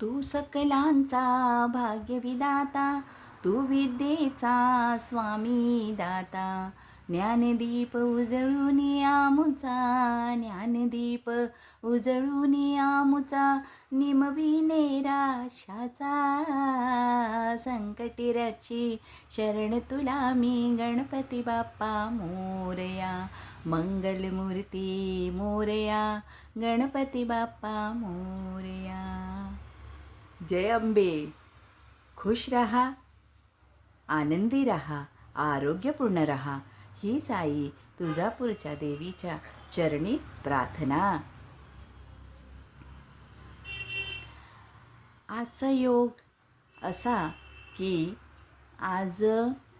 तू सकलांचा भाग्यविदाता तू विद्येचा स्वामी दाता. ज्ञानदीप उजळून आमुचा ज्ञानदीप उजळून आमुचा निमविने राशाचा संकटी रक्षी शरण तुला मी गणपती बाप्पा मोरया. मंगलमूर्ती मोरया गणपती बाप्पा मोरया. जय अंबे खुश रहा आनंदी रहा आरोग्यपूर्ण रहा. हीच आई तुळजापूरच्या देवीच्या चरणी प्रार्थना. आजचा योग असा की आज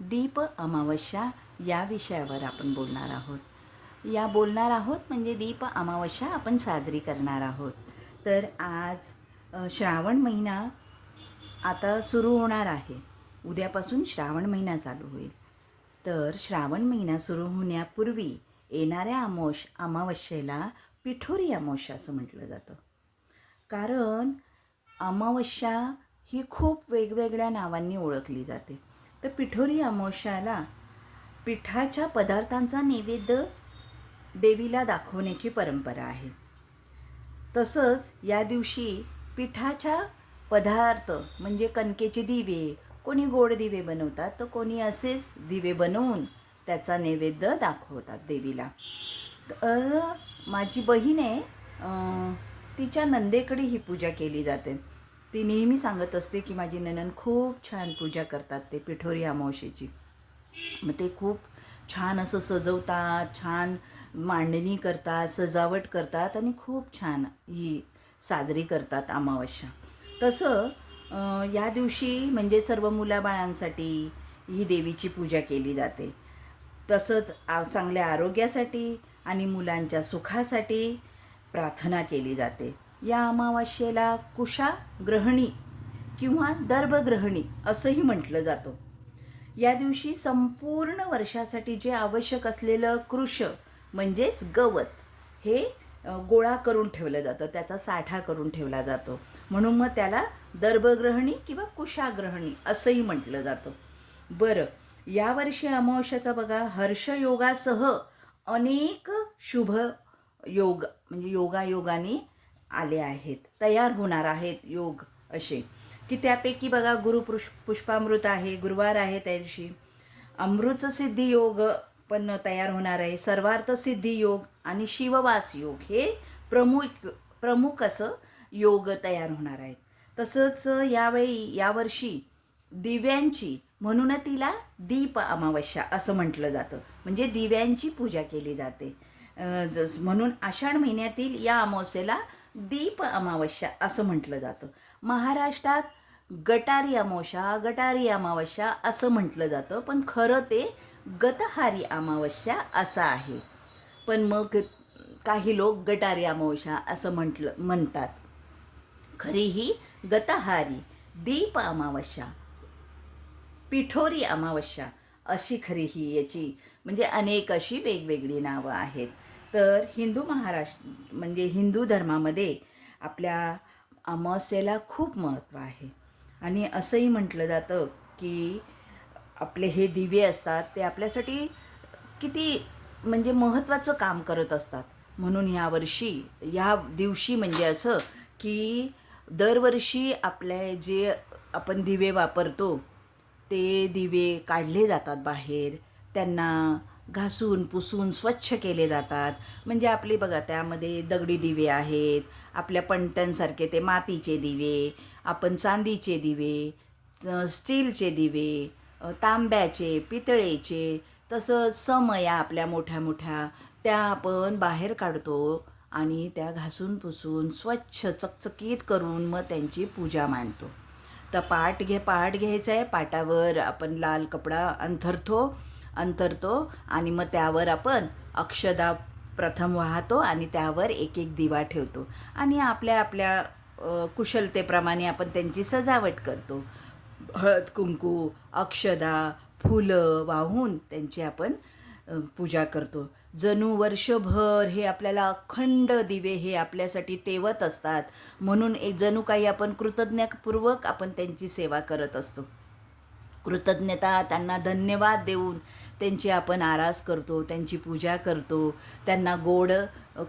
दीप अमावस्या या विषयावर आपण बोलणार आहोत. या बोलणार आहोत म्हणजे दीप अमावस्या आपण साजरी करणार आहोत. तर आज श्रावण महिना आता सुरू होणार आहे. उद्यापासून श्रावण महिना चालू होईल. तर श्रावण महिना सुरू होण्यापूर्वी येणाऱ्या अमावश अमावस्येला पिठोरी अमावस्या असं म्हटलं जातं. कारण अमावस्या ही खूप वेगवेगळ्या नावांनी ओळखली जाते. तर पिठोरी अमावस्याला पिठाच्या पदार्थांचा नैवेद्य देवीला दाखवण्याची परंपरा आहे. तसंच या दिवशी पिठाच्या पदार्थ म्हणजे कणकेचे दिवे कोणी गोड दिवे बनवतात तर कोणी असेच दिवे बनवून त्याचा नैवेद्य दाखवतात देवीला. तर माझी बहीण आहे तिच्या नंदेकडे ही पूजा केली जाते. ती नेहमी सांगत असते की माझी ननन खूप छान पूजा करतात ते पिठोरी अमावशेची मग ते खूप छान असं सजवतात छान मांडणी करतात सजावट करतात आणि खूप छान ही साजरी करतात अमावस्या. तसं या दिवशी म्हणजे सर्व मुलाबाळांसाठी ही देवीची पूजा केली जाते. तसंच आ चांगल्या आरोग्यासाठी आणि मुलांच्या सुखासाठी प्रार्थना केली जाते. या अमावास्येला कुशा ग्रहणी किंवा दर्भग्रहणी असंही म्हटलं जातं. या दिवशी संपूर्ण वर्षासाठी जे आवश्यक असलेलं कृष म्हणजेच गवत हे गोळा करून ठेवलं जातं त्याचा साठा करून ठेवला जातो. म्हणून मग त्याला दर्भग्रहणी किंवा कुशाग्रहणी असंही म्हटलं जातं. बरं यावर्षी अमावस्याचा बघा हर्षयोगासह अनेक शुभ योग म्हणजे योगायोगाने आले आहेत. तयार होणार आहेत योग असे. की त्यापैकी बघा गुरुपुष पुष्पामृत आहे गुरुवार आहे त्या दिवशी. अमृतसिद्धी योग पण तयार होणार आहे. सर्वार्थ सिद्धी योग आणि शिववास योग हे प्रमुख प्रमुख असं योग तयार होणार आहेत. तसंच यावेळी यावर्षी दिव्यांची म्हणून तिला दीप अमावस्या असं म्हटलं जातं. म्हणजे दिव्यांची पूजा केली जाते. जस म्हणून आषाढ महिन्यातील या अमावस्येला दीप अमावस्या असं म्हटलं जातं. महाराष्ट्रात गटारी अमावस्या गटारी अमावस्या असं म्हटलं जातं. पण खरं ते गतहारी अमावस्या असं आहे. पण मग काही लोक गटारी अमावस्या असं म्हटलं म्हणतात. खरी ही गतहारी दीप अमावस्या पिठोरी अमावस्या अशी खरी ही याची म्हणजे अनेक अशी वेगवेगळी नावं आहेत. तर हिंदू महाराष्ट्र म्हणजे हिंदू धर्मामध्ये आपल्या अमावस्येला खूप महत्त्व आहे. आणि असंही म्हटलं जातं की आपले हे दिवे असतात ते आपल्यासाठी किती म्हणजे महत्त्वाचं काम करत असतात. म्हणून यावर्षी या दिवशी म्हणजे असं की दरवर्षी आपले जे आपण दिवे वापरतो ते दिवे काढले जातात बाहेर. त्यांना घासून पुसून स्वच्छ केले जातात. म्हणजे आपले बघा त्यामध्ये दगडी दिवे आहेत आपल्या पणत्यांसारखे ते मातीचे दिवे आपण चांदीचे दिवे स्टीलचे दिवे तांब्याचे पितळेचे तसंच समया आपल्या मोठ्या मोठ्या त्या आपण बाहेर काढतो आणि त्या घासून पुसून स्वच्छ चकचकीत करून मग त्यांची पूजा मांडतो. तर पाट घे पाट घ्यायचा आहे पाटावर आपण लाल कपडा अंथरतो अंथरतो आणि मग त्यावर आपण अक्षदा प्रथम वाहतो आणि त्यावर एक एक दिवा ठेवतो. आणि आपल्या आपल्या कुशलतेप्रमाणे आपण त्यांची सजावट करतो. हळद कुंकू अक्षदा फुलं वाहून त्यांची आपण पूजा करतो. जणू वर्षभर हे आपल्याला अखंड दिवे हे आपल्यासाठी तेवत असतात. म्हणून एक जणू काही आपण कृतज्ञपूर्वक आपण त्यांची सेवा करत असतो. कृतज्ञता त्यांना धन्यवाद देऊन त्यांची आपण आरास करतो त्यांची पूजा करतो. त्यांना गोड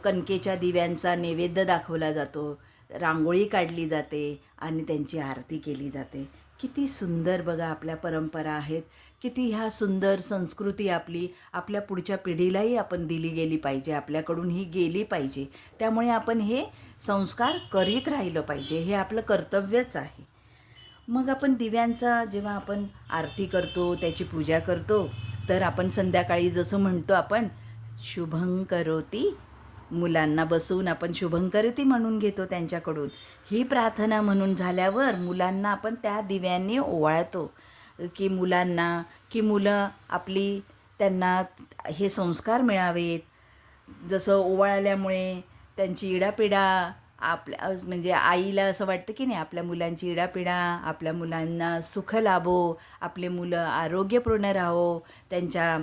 कणकेच्या दिव्यांचा नैवेद्य दाखवला जातो. रांगोळी काढली जाते आणि त्यांची आरती केली जाते. किती सुंदर बघा आपल्या परंपरा आहेत. किती ह्या सुंदर संस्कृती आपली आपल्या पुढच्या पिढीलाही आपण दिली गेली पाहिजे आपल्याकडून ही गेली पाहिजे. त्यामुळे आपण हे संस्कार करीत राहिलं पाहिजे हे आपलं कर्तव्यच आहे. मग आपण दिव्यांचा जेव्हा आपण आरती करतो त्याची पूजा करतो तर आपण संध्याकाळी जसं म्हणतो आपण शुभं करोती मुलांना बसवून आपण शुभंकरती म्हणून घेतो त्यांच्याकडून. ही प्रार्थना म्हणून झाल्यावर मुलांना आपण त्या दिव्यांनी ओवाळतो की मुलांना की मुलं आपली त्यांना हे संस्कार मिळावेत. जसं ओवाळल्यामुळे त्यांची इडापिडा आपल्या म्हणजे आईला असं वाटतं की नाही आपल्या मुलांची इडापिडा आपल्या मुलांना सुख लाभो आपले मुलं आरोग्यपूर्ण राहो त्यांच्या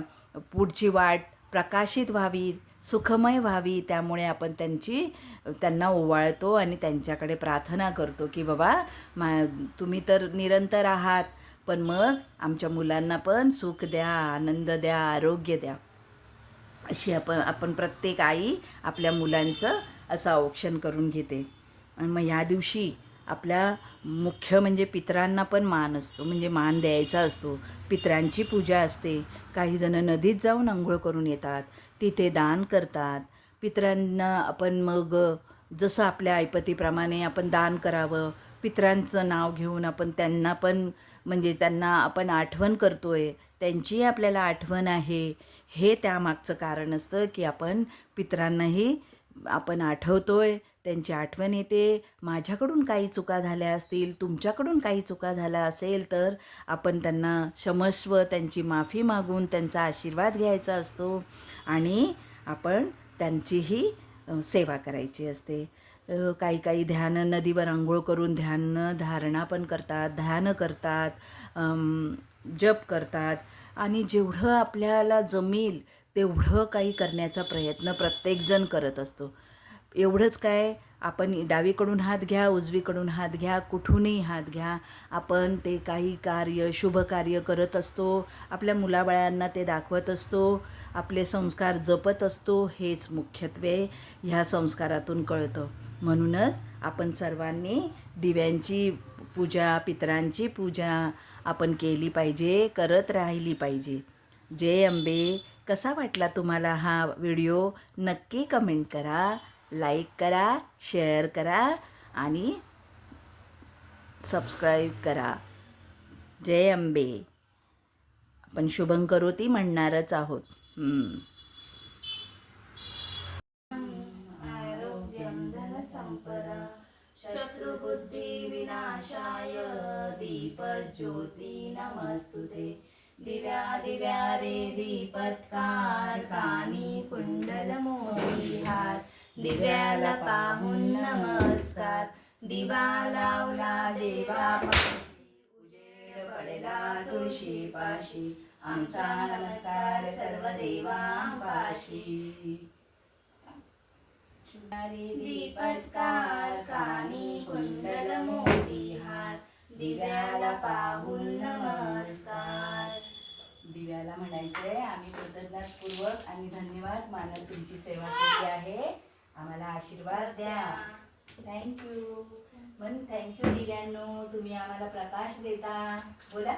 पुढची वाट प्रकाशित व्हावी सुखमय व्हावी त्यामुळे आपण त्यांची त्यांना ओवाळतो आणि त्यांच्याकडे प्रार्थना करतो की बाबा मा तुम्ही तर निरंतर आहात पण मग आमच्या मुलांना पण सुख द्या आनंद द्या आरोग्य द्या. अशी आपण आपण प्रत्येक आई आपल्या मुलांचं असं औक्षण करून घेते. आणि मग ह्या दिवशी आपल्या मुख्य म्हणजे पितरांना पण मान असतो म्हणजे मान द्यायचा असतो. पितरांची पूजा असते. काही जण नदीत जाऊन आंघोळ करून येतात. तिथे दान करतात. पितरांना आपण मग जसं आपल्या ऐपतीप्रमाणे आपण दान करावं पितरांचं नाव घेऊन आपण त्यांना पण म्हणजे त्यांना आपण आठवण करतो आहे त्यांचीही आपल्याला आठवण आहे. हे त्यामागचं कारण असतं की आपण पितरांनाही आपण आठवतोय त्यांची आठवण येते. माझ्याकडून काही चुका झाल्या असतील तुमच्याकडून काही चुका झाल्या असेल तर आपण त्यांना क्षमस्व त्यांची माफी मागून त्यांचा आशीर्वाद घ्यायचा असतो आणि आपण त्यांचीही सेवा करायची असते. काही काही ध्यान नदीवर आंघोळ करून ध्यान धारणा पण करतात ध्यान करतात जप करतात आणि जेवढं आपल्याला जमेल तेवढं काही करण्याचा प्रयत्न प्रत्येकजण करत असतो. एवढंच काय आपण डावीकडून हात घ्या उजवीकडून हात घ्या कुठूनही हात घ्या आपण ते काही कार्य शुभ कार्य करत असतो आपल्या मुलाबाळांना ते दाखवत असतो आपले संस्कार जपत असतो हेच मुख्यत्वे ह्या संस्कारातून कळतं. म्हणूनच आपण सर्वांनी दिव्यांची पूजा पितरांची पूजा आपण केली पाहिजे करत राहिली पाहिजे. जय अंबे कसा वाटला तुम्हाला हा व्हिडिओ? नक्की कमेंट करा लाईक करा शेअर करा आणि सबस्क्राईब करा. जय अंबे आपण शुभं करोती म्हणणारच आहोत. हम्म. शत्रुबुद्धी विनाशाय दीपज्योती नमस्तुते दिव्या दिव्या रे दीपत्कार दिव्याला पाहून नमस्कार. दिवा लावला देवा उजेड पडला तुळशी पाशी. आमचा नमस्कार सर्व देवांपाशी दीपत्कार कानी कुंडल मोती हात दिव्याला पाहून नमस्कार. दिव्याला म्हणायचंय आम्ही कृतज्ञतापूर्वक आणि धन्यवाद मानत तुमची सेवा केली आहे. आम्हाला आशीर्वाद द्या. थँक्यू म्हण थँक्यू दिव्यांनो तुम्ही आम्हाला प्रकाश देता. बोला.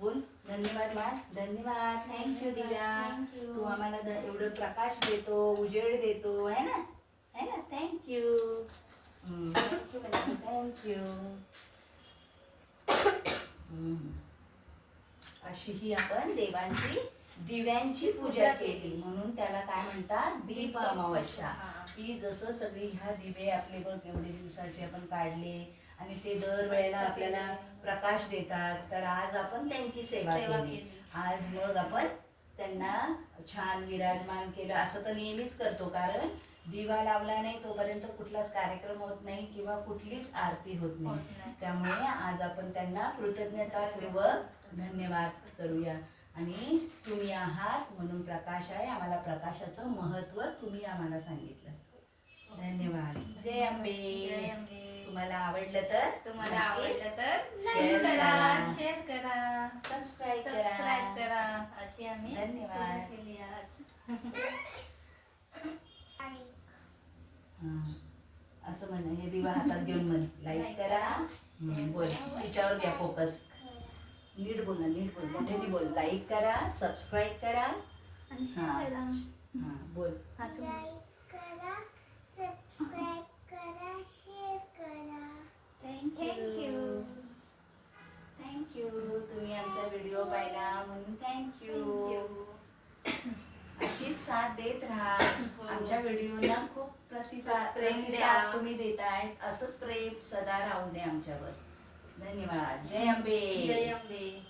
बोल. धन्यवाद मान धन्यवाद. थँक्यू दिव्या. तू आम्हाला एवढं प्रकाश देतो उजेड देतो आहे ना? आहे ना? थँक्यू थँक्यू थँक्यू अशी ही आपण देवांची दिव्यांची पूजा केली. म्हणून त्याला काय म्हणतात? दीप अमावस्या. की जसं सगळी ह्या दिवे आपले बघ एवढे दिवसाचे आपण काढले आणि ते दरवेळेला आपल्याला प्रकाश देतात. तर आज आपण त्यांची सेवा केली. आज मग आपण त्यांना छान विराजमान केलं. असं तर नेहमीच करतो. कारण दिवा लावला नाही तोपर्यंत कुठलाच कार्यक्रम होत नाही किंवा कुठलीच आरती होत नाही. त्यामुळे आज आपण त्यांना कृतज्ञतापूर्वक धन्यवाद करूया. आणि तुम्ही आहात म्हणून प्रकाश आहे. आम्हाला प्रकाशाचं महत्त्व तुम्ही आम्हाला सांगितलं. धन्यवाद. जय अंबे तुम्हाला आवडलं तर तुम्हाला आवडलं तर लाईक करा. शेअर करा. सबस्क्राईब सबस्क्राईब करा. अशी आम्ही धन्यवाद. केली आज. हां. असं म्हण हे दिवा हातात घेऊन म्हण. लाईक करा. बोल. तिच्यावर घ्या फोकस नीट बोल ना नीट बोल. मोठ्याने बोल. लाईक करा सबस्क्राईब करा. आणि हां. शेअर करा. हां बोल. असं म्हण. लाईक करा सबस्क्राईब करा शेअर करा. थँक्यू थँक्यू तुम्ही आमचा व्हिडिओ पाहिला म्हणून थँक्यू अशीच साथ देत राहा. आमच्या व्हिडिओला खूप प्रतिसाद प्रेम द्या. प्रतिसाद तुम्ही देतायत असंच प्रेम सदा राहू दे आमच्यावर. धन्यवाद. जय अंबे. जय अंबे.